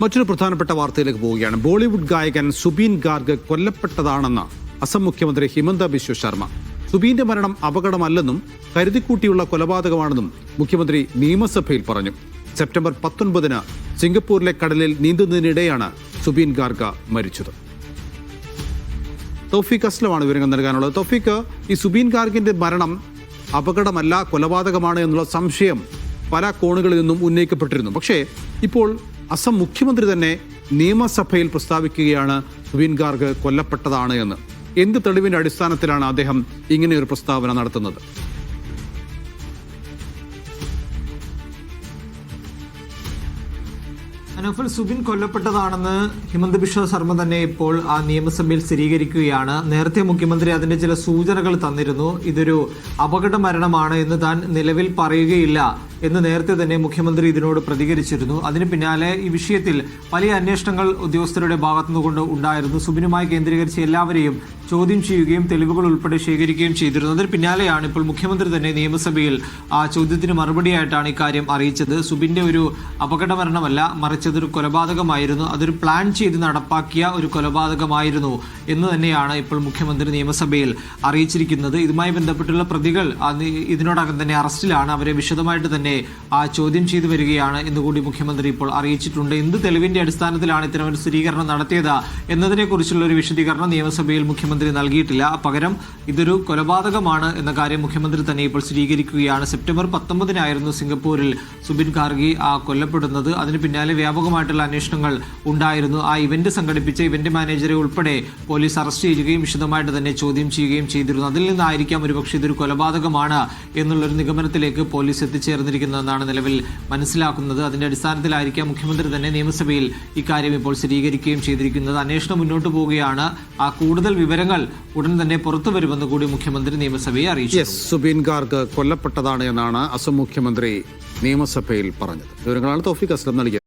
മറ്റൊരു പ്രധാനപ്പെട്ട വാർത്തയിലേക്ക് പോവുകയാണ്. ബോളിവുഡ് ഗായകൻ സുബീൻ ഗാർഗ് കൊല്ലപ്പെട്ടതാണെന്ന് അസം മുഖ്യമന്ത്രി ഹിമന്ത ബിശ്വ ശർമ്മ. സുബീന്റെ മരണം അപകടമല്ലെന്നും കരുതിക്കൂട്ടിയുള്ള കൊലപാതകമാണെന്നും മുഖ്യമന്ത്രി നിയമസഭയിൽ പറഞ്ഞു. സെപ്റ്റംബർ പത്തൊൻപതിന് സിംഗപ്പൂരിലെ കടലിൽ നീന്തുന്നതിനിടെയാണ് സുബീൻ ഗാർഗ മരിച്ചത്. തൗഫീഖ് അസ്ലമാണ് വിവരങ്ങൾ നൽകാനുള്ളത്. തൗഫീഖ് ഈ സുബീൻ ഗാർഗിന്റെ മരണം അപകടമല്ല കൊലപാതകമാണ് എന്നുള്ള സംശയം പല കോണുകളിൽ നിന്നും ഉന്നയിക്കപ്പെട്ടിരുന്നു. പക്ഷേ ഇപ്പോൾ അസം മുഖ്യമന്ത്രി തന്നെ നിയമസഭയിൽ പ്രസ്താവിക്കുകയാണ് സുബീൻ ഗാർഗ് കൊല്ലപ്പെട്ടതാണ് എന്ന്. എന്ത് തെളിവിന്റെ അടിസ്ഥാനത്തിലാണ് അദ്ദേഹം ഇങ്ങനെയൊരു പ്രസ്താവന നടത്തുന്നത്? അനഫൽ സുബിൻ കൊല്ലപ്പെട്ടതാണെന്ന് ഹിമന്ത് ബിശ്വ ശർമ്മ തന്നെ ഇപ്പോൾ ആ നിയമസഭയിൽ സ്ഥിരീകരിക്കുകയാണ്. നേരത്തെ മുഖ്യമന്ത്രി അതിന്റെ ചില സൂചനകൾ തന്നിരുന്നു. ഇതൊരു അപകട മരണമാണ് എന്ന് താൻ നിലവിൽ പറയുകയില്ല. എന്ന് നേരത്തെ തന്നെ മുഖ്യമന്ത്രി ഇതിനോട് പ്രതികരിച്ചിരുന്നു. അതിന് പിന്നാലെ ഈ വിഷയത്തിൽ വലിയ അന്വേഷണങ്ങൾ ഉദ്യോഗസ്ഥരുടെ ഭാഗത്തുനിന്നുകൊണ്ട് ഉണ്ടായിരുന്നു. സുബിനുമായി കേന്ദ്രീകരിച്ച് എല്ലാവരെയും ചോദ്യം ചെയ്യുകയും തെളിവുകൾ ഉൾപ്പെടെ ശേഖരിക്കുകയും ചെയ്തിരുന്നു. അതിന് പിന്നാലെയാണ് ഇപ്പോൾ മുഖ്യമന്ത്രി തന്നെ നിയമസഭയിൽ ആ ചോദ്യത്തിന് മറുപടിയായിട്ടാണ് ഇക്കാര്യം അറിയിച്ചത്. സുബിന്റെ ഒരു അപകടമരണമല്ല മറിച്ച് അതൊരു കൊലപാതകമായിരുന്നു. അതൊരു പ്ലാൻ ചെയ്ത് നടപ്പാക്കിയ ഒരു കൊലപാതകമായിരുന്നു എന്ന് തന്നെയാണ് ഇപ്പോൾ മുഖ്യമന്ത്രി നിയമസഭയിൽ അറിയിച്ചിരിക്കുന്നത്. ഇതുമായി ബന്ധപ്പെട്ടുള്ള പ്രതികൾ ഇതിനോടകം തന്നെ അറസ്റ്റിലാണ്. അവരെ വിശദമായിട്ട് തന്നെ ആ ചോദ്യം ചെയ്തു വരികയാണ് എന്നുകൂടി മുഖ്യമന്ത്രി ഇപ്പോൾ അറിയിച്ചിട്ടുണ്ട്. എന്ത് തെളിവിന്റെ അടിസ്ഥാനത്തിലാണ് ഒരു സ്ഥിരീകരണം നടത്തിയത് എന്നതിനെക്കുറിച്ചുള്ള ഒരു വിശദീകരണം നിയമസഭയിൽ മുഖ്യമന്ത്രി നൽകിയിട്ടില്ല. പകരം ഇതൊരു കൊലപാതകമാണ് എന്ന കാര്യം മുഖ്യമന്ത്രി തന്നെ ഇപ്പോൾ സ്ഥിരീകരിക്കുകയാണ്. സെപ്റ്റംബർ പത്തൊമ്പതിനായിരുന്നു സിംഗപ്പൂരിൽ സുബിൻ ഖാർഗി ആ കൊല്ലപ്പെടുന്നത്. അതിന് പിന്നാലെ വ്യാപകമായിട്ടുള്ള അന്വേഷണങ്ങൾ ഉണ്ടായിരുന്നു. ആ ഇവന്റ് സംഘടിപ്പിച്ച ഇവന്റ് മാനേജറെ ഉൾപ്പെടെ പോലീസ് അറസ്റ്റ് ചെയ്യുകയും വിശദമായിട്ട് തന്നെ ചോദ്യം ചെയ്യുകയും ചെയ്തിരുന്നു. അതിൽ നിന്നായിരിക്കാം ഒരുപക്ഷെ ഇതൊരു കൊലപാതകമാണ് എന്നുള്ളൊരു നിഗമനത്തിലേക്ക് പോലീസ് എത്തിച്ചേർന്നിരിക്കുന്നതെന്നാണ് നിലവിൽ മനസ്സിലാക്കുന്നത്. അതിന്റെ അടിസ്ഥാനത്തിലായിരിക്കാം മുഖ്യമന്ത്രി തന്നെ നിയമസഭയിൽ ഇക്കാര്യം ഇപ്പോൾ സ്ഥിരീകരിക്കുകയും ചെയ്തിരിക്കുന്നത്. അന്വേഷണം മുന്നോട്ട് പോവുകയാണ്. ആ കൂടുതൽ വിവരങ്ങൾ ഉടൻ തന്നെ പുറത്തു വരുമെന്ന് കൂടി മുഖ്യമന്ത്രി നിയമസഭയെ അറിയിച്ചു. സുബീൻ ഗാർഗ് കൊല്ലപ്പെട്ടതാണ് എന്നാണ് അസം മുഖ്യമന്ത്രി നിയമസഭയിൽ പറഞ്ഞത്. വിവരങ്ങളാണ് തോഫിക് അസ്ലം നൽകിയത്.